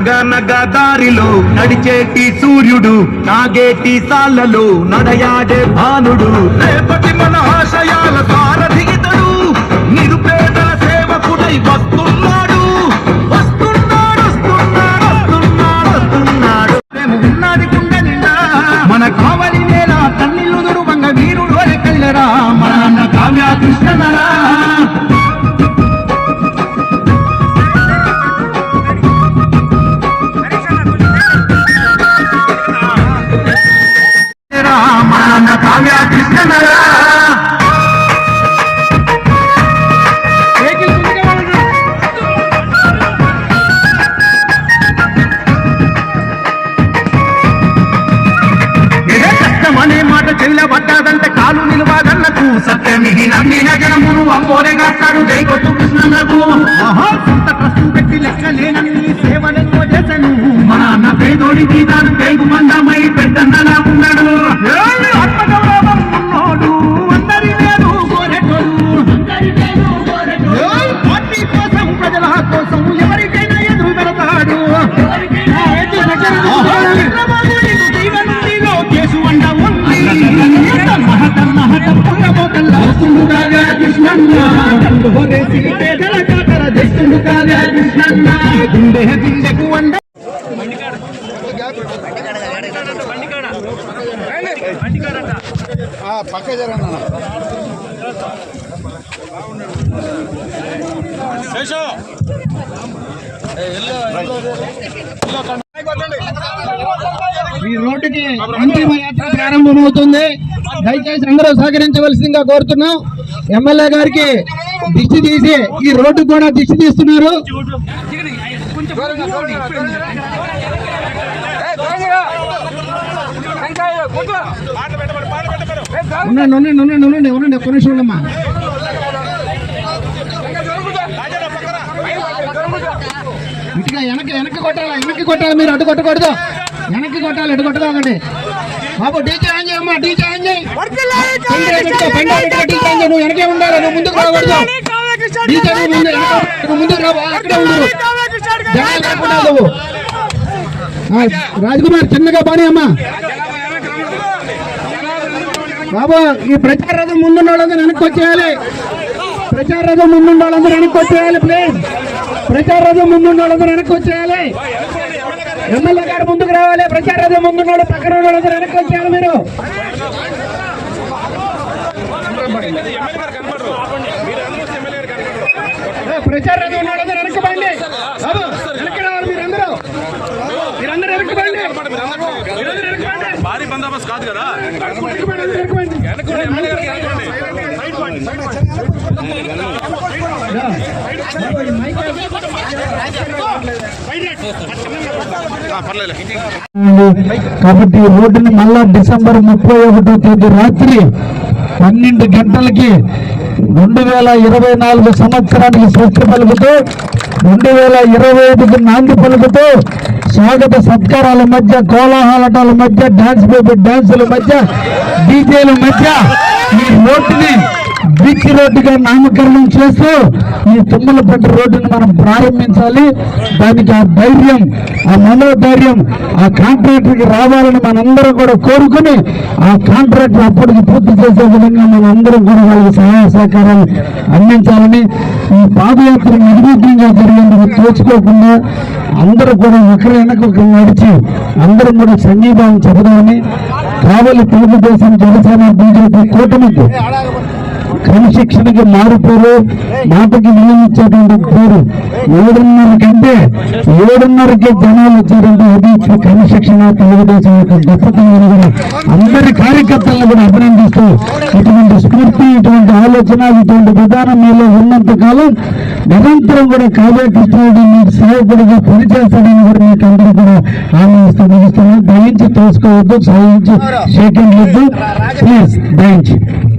నగ దారిలో నడిచేటి సూర్యుడు నాగేటి సాలలో నడయాడే భానుడు. రేపటి మన ఆశయాల సారథి ఇతడు నిరుపేదల సేవకుడై వస్తున్నాడు. వస్తున్నాడు వస్తున్నాడు వస్తున్నాడు వస్తున్నాడు. మేము ఉన్నది గుండె నిండా మన కావలి నేల తన్నిల్లుదురు వంగ వీరుడు వరే కళ్ళరా. మన కావ్య కృష్ణనరా సత్యమిది నమ్మిన జనమును అమ్మోరేగాస్తాడు జైకొట్టు కృష్ణన్నకు ఆహా, సొంత ట్రస్టు పెట్టి లెక్క లేనన్ని సేవలెన్నో చేశాను మన అన్న పేదోడి జీతాలు వస్తుండు కృష్ణన్న. కాకర కృష్ణన్న. గుండె గుండెకు పక్క ఈ రోడ్డుకి అంతిమ యాత్ర ప్రారంభమవుతుంది దయచేసి అందరూ సహకరించవలసిందిగా కోరుతున్నాం ఎమ్మెల్యే గారికి దిష్టి తీసి ఈ రోడ్డు కూడా దిష్టి తీస్తున్నారు ఉండండి ఉండండి ఉండండి ఉండండి ఉండండి ఒక్క నిమిషం ఉండమ్మా. ఇటుగా వెనక్కి వెనక్కి కొట్టాలా? వెనక్కి కొట్టాలి మీరు? అటు కొట్టకూడదు. వెనక్కి కొట్టాలి అటు కొట్టకండి బాబు డీజే ఆన్ చేయమ్మా డీజే ఆన్ చేయి. పెండ పెట్టుకో, పెండ పెట్టుకో, డీజే ఆన్ చేయి. నువ్వు వెనకే ఉండాలి నువ్వు ముందుకు రాకూడదు డీజే నువ్వు ముందు నువ్వు ముందుకు అక్కడే జనాలు నువ్వు ఆ, రాజ్కుమార్ చిన్నగా బాని అమ్మా. బాబు ఈ ప్రచార రథం ముందున్న వాళ్ళందరూ వెనక్కి వచ్చేయాలి. ప్రచార రథం ముందున్న వాళ్ళందరూ వెనక్కి వచ్చేయాలి ప్లీజ్ ప్రచార రథం ముందున్న వాళ్ళందరూ వెనక్కి వచ్చేయాలి. ఎమ్మెల్యే గారు ముందుకు రావాలి. ప్రచార రథం ముందున్న వాళ్ళు పక్కన ఉన్న వాళ్ళందరూ వెనక్కి వచ్చేయాలి మీరు. ఏ, ప్రచార రథం ఉన్న వాళ్ళందరూ వెనక్కి పండి బాబు వెనక్కి రావాలి మీరందరూ. మీరందరూ వెనక్కి పండి మీరందరూ వెనక్కి పండి భారీ బందోబస్తు కాదు కదా? వెనక్కి కాబట్టి రోడ్డుని మళ్ళా డిసెంబర్ ముప్పై ఒకటో తేదీ రాత్రి పన్నెండు గంటలకి రెండు వేల ఇరవై నాలుగు సంవత్సరానికి స్వస్తి పలుకుతూ రెండు వేల ఇరవై ఐదుకి నాంది పలుకుతూ స్వాగత సత్కారాల మధ్య కోలాహలటాల మధ్య డాన్స్ బేబీ డాన్సుల మధ్య డీజేల మధ్య ఈ రోడ్డుని బీచ్ రోడ్డుగా నామకరణం చేస్తూ ఈ తుమ్మలపట్టు రోడ్డును మనం ప్రారంభించాలి. దానికి ఆ ధైర్యం ఆ మనోధైర్యం ఆ కాంట్రాక్టర్కి రావాలని మనందరం కూడా కోరుకుని ఆ కాంట్రాక్టర్ అప్పటికి పూర్తి చేసే విధంగా మనందరం కూడా వాళ్ళకి సహాయ సహకారాలు అందించాలని ఈ పాదయాత్ర నిర్విఘ్నంగా జరిగేందుకు తోచుకోకుండా అందరూ కూడా ఒకరి వెనక ఒకరు నడిచి అందరం కూడా సంఘీభావం చెబుదామని కావలి తెలుగుదేశం జనసేన బీజేపీ కూటమికి క్రమశిక్షణకి మారిపోరు మాటకి నియమించేటువంటి పేరు ఏడున్నర కంటే ఏడున్నరకి జనాలు వచ్చారంటే అది క్రమశిక్షణ తెలుగుదేశం యొక్క గొప్పతనం కూడా అందరి కార్యకర్తలను కూడా అభినందిస్తూ ఇటువంటి స్ఫూర్తి ఇటువంటి ఆలోచన ఇటువంటి విధానం మీలో ఉన్నంత కాలం నిరంతరం కూడా కావ్య కృష్ణుడు మీకు సేవకుడిగా పనిచేస్తాడని కూడా మీకు అందరూ కూడా ఆనందిస్తూ ముగిస్తున్నాను. దయించి తోసుకోవద్దు సాయించి షేకింగ్ వద్దు. ప్లీజ్ దయించి.